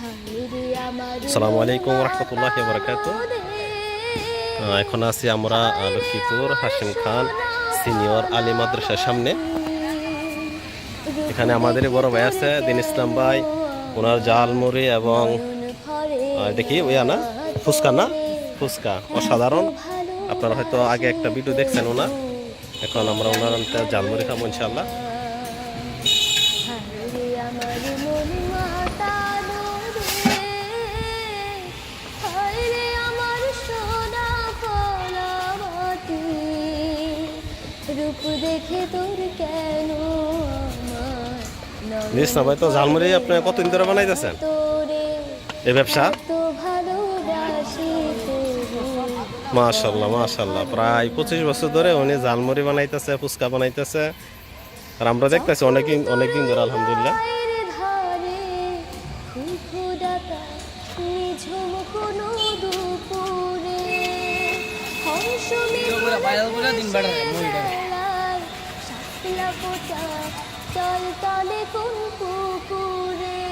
আসসালামু আলাইকুম রহমতুল্লাহ বরকাত এখন আছি আমরা লক্ষ্মীপুর হাসিম খান সিনিয়র আলী মাদ্রাসার সামনে। এখানে আমাদের বড় ভাই আছে, দিন ইসলাম ভাই। ওনার জাল মুড়ি এবং দেখি কি না ফুচকা না? ফুচকা, অসাধারণ। আপনারা হয়তো আগে একটা ভিডিও দেখছেন ওনার। এখন আমরা ওনার জালমুড়ি খাব ইনশাল্লাহ দেখে তোর কেন দিন ভাই তো ঝালমুড়ি আপনি কতদিন ধরে বানাইতেছেন? তোরে এই ব্যবসা? মাশাল্লাহ মাশাল্লাহ। প্রায় পঁচিশ বছর ধরে উনি ঝালমুড়ি বানাইতেছে ফুচকা বানাইতেছে। আর আমরা দেখতেছি অনেকদিন অনেকদিন ধরে আলহামদুলিল্লাহ। পায়ের পোতা চল তলে কোন পুকুরে।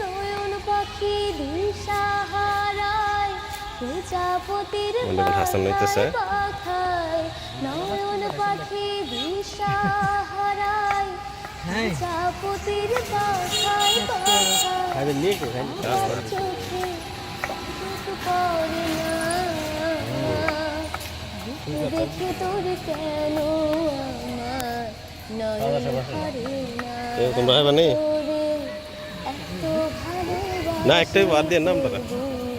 নয়ন পাখি দিশা হারায় প্রজাপতির পাখায়। নয়ন পাখি দিশা হারায় প্রজাপতির পাখায় পাখায়। চোখে পড়ে না। দেখে তোর কেন না একটাই বাদ দিয়ে নাম তারা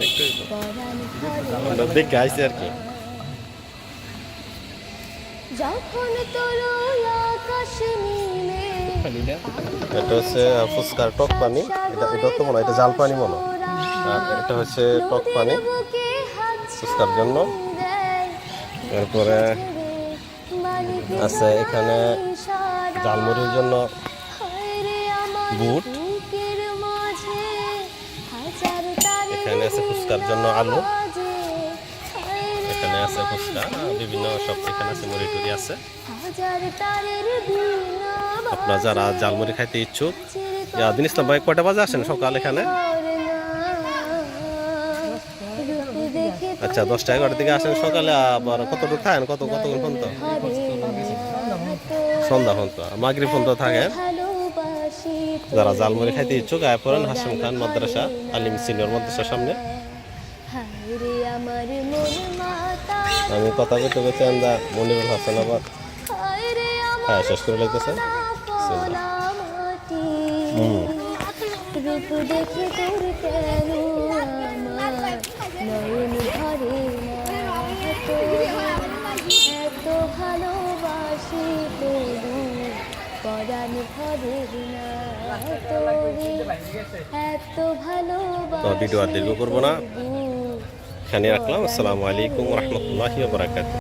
একটাই আমরা দেখে আর কি। যখন তোর আকাশ নীলে এটা হচ্ছে আহ, ফুচকার টক পানি। এটা এটা তো মনে এটা জাল পানি মনে আর এটা হচ্ছে টক পানি ফুচকার জন্য। দেয় এরপরে আছে এখানে জালমুড়ির জন্য বুট। এখানে আছে ফুচকার জন্য আলু। এখানে আছে ফুচকা, বিভিন্ন সব এখানে আছে, মুড়ি টুড়ি আছে আপনার যারা জালমুড়ি খাইতে ইচ্ছুক দিন ইসলাম ভাই কয়টা বাজে আসেন সকাল এখানে আচ্ছা দশটা এগারোটার দিকে আসেন সকালে, আবার কতটুকু থাকেন কত কতক্ষণ পর্যন্ত সন্ধ্যা পর্যন্ত মাগরি পর্যন্ত থাকেন যারা জালমুড়ি খাইতে ইচ্ছুক, আয় পড়েন হাসিম খান মাদ্রাসা, আলিম সিনিয়র মাদ্রাসার সামনে। মন আমি কথা কইতে কইতে আমরা মনিরুল হাসান আবার হ্যাঁ শেষ করে লাগতেছে হুম। দেখে তোর কেন? পরাণ ভরে না এত ভালোবাসি ভিডিও আর দীর্ঘ করব না। এখানে রাখলাম আসসালামু আলাইকুম রহমতুল্লাহি বারাকাতুহ